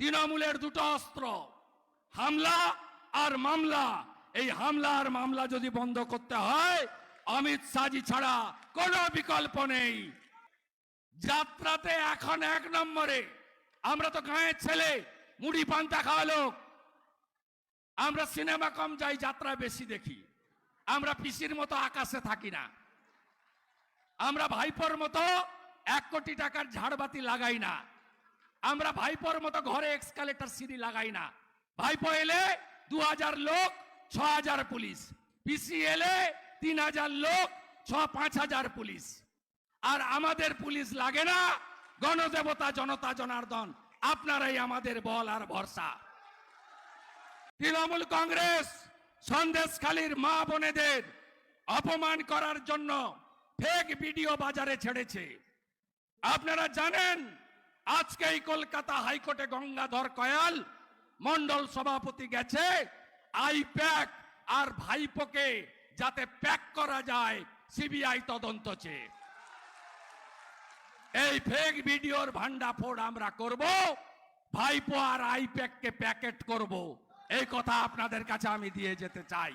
তৃণমূলের দুটো অস্ত্র, হামলা আর মামলা। এই হামলা আর মামলা যদি বন্ধ করতে হয়, অমিত শাহজি ছাড়া কোনো বিকল্প নেই। যাত্রাতে এখন এক নম্বরে। আমরা তো গাঁয়ের ছেলে, মুড়ি পান্তা খাওয়া লোক। আমরা সিনেমা কম যাই, যাত্রা বেশি দেখি। আমরা পিসির মতো আকাশে থাকি না। আমরা ভাইপোর মতো এক কোটি টাকার ঝাড়বাতি লাগাই না। আমরা ভাইপোর মতো ঘরে এক্সকালেটার সিঁড়ি লাগাই না। ভাইপো এলে দু হাজার লোক ছ হাজার পুলিশ। পিসি এলে তিন হাজার লোক, ছ পাঁচ হাজার পুলিশ। আর আমাদের পুলিশ লাগে না গণদেবতা, জনতা, জনার্দন। আপনারাই আমাদের বল আর ভরসা। তৃণমূল কংগ্রেস সন্দেশখালীর মা বোনেদের অপমান করার জন্য ফেক ভিডিও বাজারে ছেড়েছে। আপনারা জানেন আজকেই কলকাতা হাইকোর্টে গঙ্গাধর কয়াল মন্ডল সভাপতি গেছে আই প্যাক আর ভাইপোকে যাতে প্যাক করা যায়, সিবিআই তদন্ত চেয়ে। এই ফেক ভিডিওর ভান্ডাফোড় আমরা করব, ভাইপো আর আইপ্যাককে প্যাকেট করব। এই কথা আপনাদের কাছে আমি দিয়ে যেতে চাই।